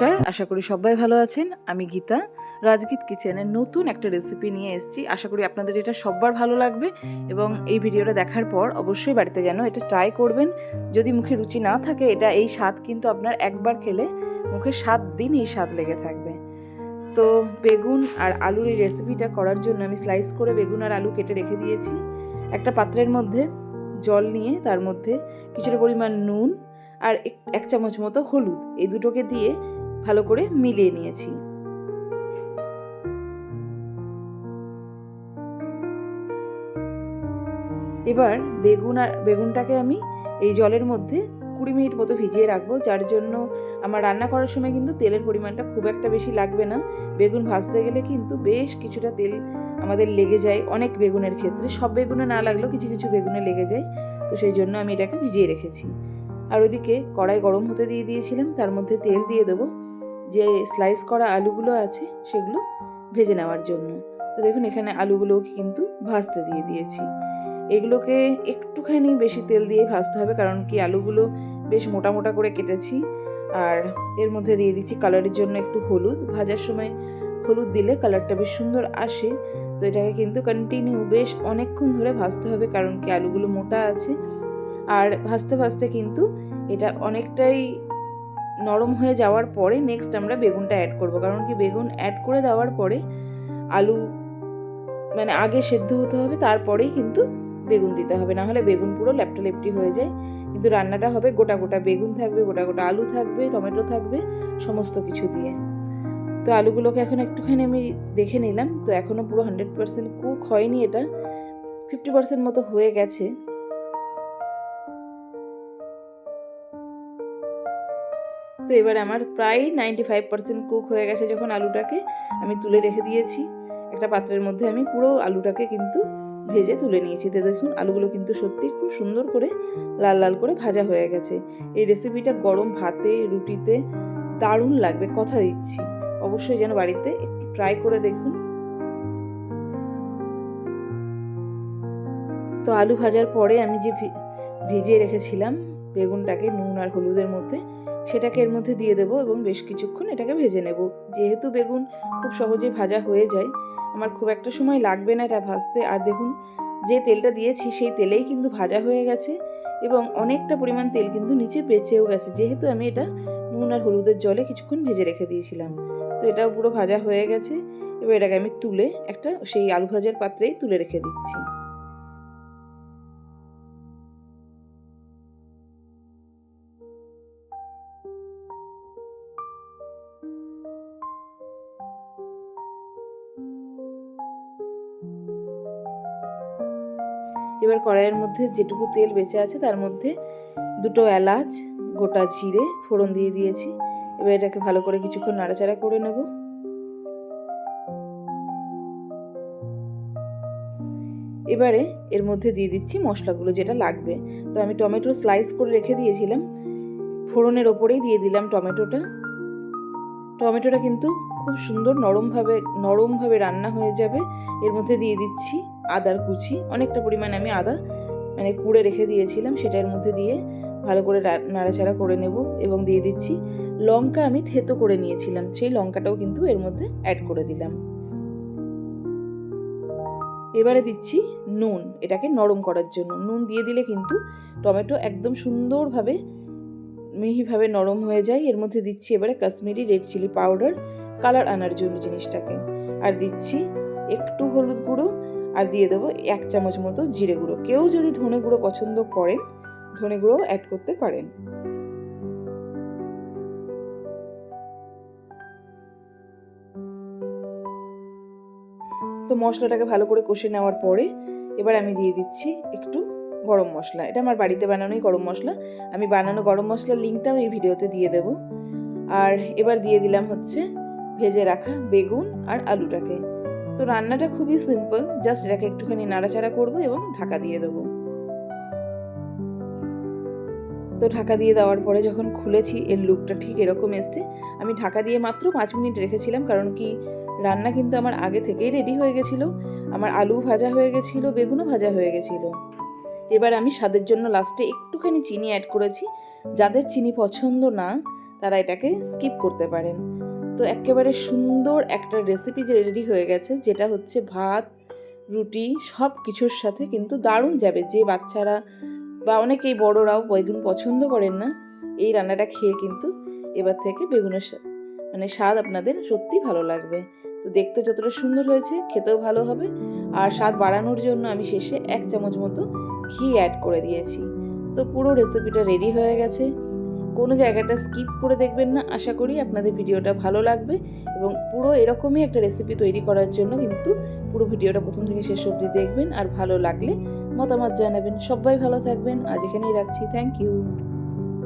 নমস্কার, আশা করি সবাই ভালো আছেন। আমি গীতা, রাজগীত কিচেনের নতুন একটা রেসিপি নিয়ে এসেছি। আশা করি আপনাদের এটা সববার ভালো লাগবে এবং এই ভিডিওটা দেখার পর অবশ্যই বাড়িতে যেন এটা ট্রাই করবেন। যদি মুখে রুচি না থাকে, এটা এই স্বাদ কিন্তু আপনার একবার খেলে মুখে সাত দিন এই স্বাদ লেগে থাকবে। তো বেগুন আর আলুর এই রেসিপিটা করার জন্য আমি স্লাইস করে বেগুন আর আলু কেটে রেখে দিয়েছি। একটা পাত্রের মধ্যে জল নিয়ে তার মধ্যে কিছুটা পরিমাণ নুন আর এক চামচ মতো হলুদ। এই দুটোকে দিয়ে ভালো করে মিলিয়ে নিয়েছি। এবার বেগুন আর, বেগুনটাকে আমি এই জলের মধ্যে কুড়ি মিনিট মতো ভিজিয়ে রাখব, যার জন্য আমার রান্না করার সময় কিন্তু তেলের পরিমাণটা খুব একটা বেশি লাগবে না। বেগুন ভাজতে গেলে কিন্তু বেশ কিছুটা তেল আমাদের লেগে যায় অনেক বেগুনের ক্ষেত্রে। সব বেগুনে না লাগলেও কিছু কিছু বেগুনে লেগে যায়, তো সেই জন্য আমি এটাকে ভিজিয়ে রেখেছি। আর ওইদিকে কড়াই গরম হতে দিয়ে দিয়েছিলাম, তার মধ্যে তেল দিয়ে দেবো। যে স্লাইস করা আলুগুলো আছে, সেগুলো ভেজে নেওয়ার জন্য। তো দেখুন, এখানে আলুগুলোকে কিন্তু ভাজতে দিয়ে দিয়েছি। এগুলোকে একটুখানি বেশি তেল দিয়ে ভাজতে হবে, কারণ কি আলুগুলো বেশ মোটা মোটা করে কেটেছি। আর এর মধ্যে দিয়ে দিচ্ছি কালারের জন্য একটু হলুদ। ভাজার সময় হলুদ দিলে কালারটা বেশ সুন্দর আসে। তো এটাকে কিন্তু কন্টিনিউ বেশ অনেকক্ষণ ধরে ভাজতে হবে, কারণ কি আলুগুলো মোটা আছে। আর ভাজতে ভাজতে কিন্তু এটা অনেকটাই নরম হয়ে যাওয়ার পরে নেক্সট আমরা বেগুনটা অ্যাড করব। কারণ কি বেগুন অ্যাড করে দেওয়ার পরে আলু মানে আগে সেদ্ধ হতে হবে, তারপরেই কিন্তু বেগুন দিতে হবে। না হলে বেগুন পুরো ল্যাপটা লেপটি হয়ে যায়। কিন্তু রান্নাটা হবে গোটা গোটা বেগুন থাকবে, গোটা গোটা আলু থাকবে, টমেটো থাকবে, সমস্ত কিছু দিয়ে। তো আলুগুলোকে এখন একটুখানি আমি দেখে নিলাম। তো এখনও পুরো হান্ড্রেড পার্সেন্ট কুক হয়নি এটা। ফিফটি পার্সেন্ট মতো হয়ে গেছে। তো এবার আমার প্রায় নাইনটি ফাইভ পার্সেন্ট কুক হয়ে গেছে যখন আলুটাকে আমি তুলে রেখে দিয়েছি। একটা পাত্রের মধ্যে আমি পুরো আলুটাকে কিন্তু ভেজে তুলে নিয়েছি। তো দেখুন, আলুগুলো কিন্তু সত্যি খুব সুন্দর করে লাল লাল করে ভাজা হয়ে গেছে। এই রেসিপিটা গরম ভাতে, রুটিতে দারুণ লাগবে, কথা দিচ্ছি। অবশ্যই যেন বাড়িতে একটু ট্রাই করে দেখুন। তো আলু ভাজার পরে আমি যে ভি- ভিজিয়ে রেখেছিলাম বেগুনটাকে নুন আর হলুদের মধ্যে সেটাকে এর মধ্যে দিয়ে দেবো এবং বেশ কিছুক্ষণ এটাকে ভেজে নেব। যেহেতু বেগুন খুব সহজে ভাজা হয়ে যায়, আমার খুব একটা সময় লাগবে না এটা ভাজতে। আর দেখুন, যে তেলটা দিয়েছি সেই তেলেই কিন্তু ভাজা হয়ে গেছে এবং অনেকটা পরিমাণ তেল কিন্তু নিচে বেঁচেও গেছে। যেহেতু আমি এটা নুন আর হলুদের জলে কিছুক্ষণ ভেজে রেখে দিয়েছিলাম। তো এটাও পুরো ভাজা হয়ে গেছে। এবার এটাকে আমি তুলে একটা সেই আলু ভাজার পাত্রেই তুলে রেখে দিচ্ছি। এবার কড়াইয়ের মধ্যে যেটুকু তেল বেঁচে আছে তার মধ্যে দুটো এলাচ, গোটা জিরে ফোড়ন দিয়ে দিয়েছি। এবার এটাকে ভালো করে কিছুক্ষণ নাড়াচাড়া করে নেব। এবারে এর মধ্যে দিয়ে দিচ্ছি মশলাগুলো যেটা লাগবে। তো আমি টমেটো স্লাইস করে রেখে দিয়েছিলাম। ফোড়নের ওপরেই দিয়ে দিলাম টমেটোটা। টমেটোটা কিন্তু খুব সুন্দর নরমভাবে নরমভাবে রান্না হয়ে যাবে। এর মধ্যে দিয়ে দিচ্ছি আদার কুচি, অনেকটা পরিমাণে আমি আদা মানে কুড়ে রেখে দিয়েছিলাম সেটার মধ্যে দিয়ে ভালো করে নাড়াচাড়া করে নেব এবং দিয়ে দিচ্ছি। লঙ্কা আমি থেতো করে নিয়েছিলাম, সেই লঙ্কাটাও কিন্তু এর মধ্যে অ্যাড করে দিলাম। এবারে দিচ্ছি নুন, এটাকে নরম করার জন্য। নুন দিয়ে দিলে কিন্তু টমেটো একদম সুন্দরভাবে মিহিভাবে নরম হয়ে যায়। এর মধ্যে দিচ্ছি এবারে Kashmiri red chilli powder, colour আনার জন্য জিনিসটাকে। আর দিচ্ছি একটু হলুদ গুঁড়ো আর দিয়ে দেবো এক চামচ মতো জিরে গুঁড়ো। কেউ যদি ধনে গুঁড়ো পছন্দ করেন, ধনে গুঁড়ো অ্যাড করতে পারেন। তো মশলাটাকে ভালো করে কষে নেওয়ার পরে এবার আমি দিয়ে দিচ্ছি একটু গরম মশলা। এটা আমার বাড়িতে বানানোই গরম মশলা। আমি বানানো গরম মশলার লিঙ্কটাও এই ভিডিওতে দিয়ে দেব। আর এবার দিয়ে দিলাম হচ্ছে ভেজে রাখা বেগুন আর আলুটাকে। তো রান্নাটা খুবই সিম্পল জাস্ট এটাকে একটুখানি নাড়াচাড়া করব এবং ঢাকা দিয়ে দেবো। তো ঢাকা দিয়ে দেওয়ার পরে যখন খুলেছি, এর লুকটা ঠিক এরকম এসছে। আমি ঢাকা দিয়ে মাত্র পাঁচ মিনিট রেখেছিলাম, কারণ কি রান্না কিন্তু আমার আগে থেকেই রেডি হয়ে গেছিল। আমার আলু ভাজা হয়ে গেছিল, বেগুনও ভাজা হয়ে গেছিল। এবার আমি স্বাদের জন্য লাস্টে একটুখানি চিনি অ্যাড করেছি। যাদের চিনি পছন্দ না, তারা এটাকে স্কিপ করতে পারেন। তো একেবারে সুন্দর একটা রেসিপি যে রেডি হয়ে গেছে, যেটা হচ্ছে ভাত, রুটি সব কিছুর সাথে কিন্তু দারুণ যাবে। যে বাচ্চারা বা অনেকেই বড়রাও বেগুন পছন্দ করেন না, এই রান্নাটা খেয়ে কিন্তু এবার থেকে বেগুনের মানে স্বাদ আপনাদের সত্যি ভালো লাগবে। তো দেখতে যতটা সুন্দর হয়েছে, খেতেও ভালো হবে। আর স্বাদ বাড়ানোর জন্য আমি শেষে এক চামচ মতো ঘি অ্যাড করে দিয়েছি। তো পুরো রেসিপিটা রেডি হয়ে গেছে। কোনো জায়গাটা স্কিপ করে দেখবেন না। আশা করি আপনাদের ভিডিওটা ভালো লাগবে এবং পুরো এরকমই একটা রেসিপি তৈরি করার জন্য কিন্তু পুরো ভিডিওটা প্রথম থেকে শেষ অবধি দেখবেন। আর ভালো লাগলে মতামত জানাবেন। সবাই ভালো থাকবেন। আজ এখানেই রাখছি। Thank you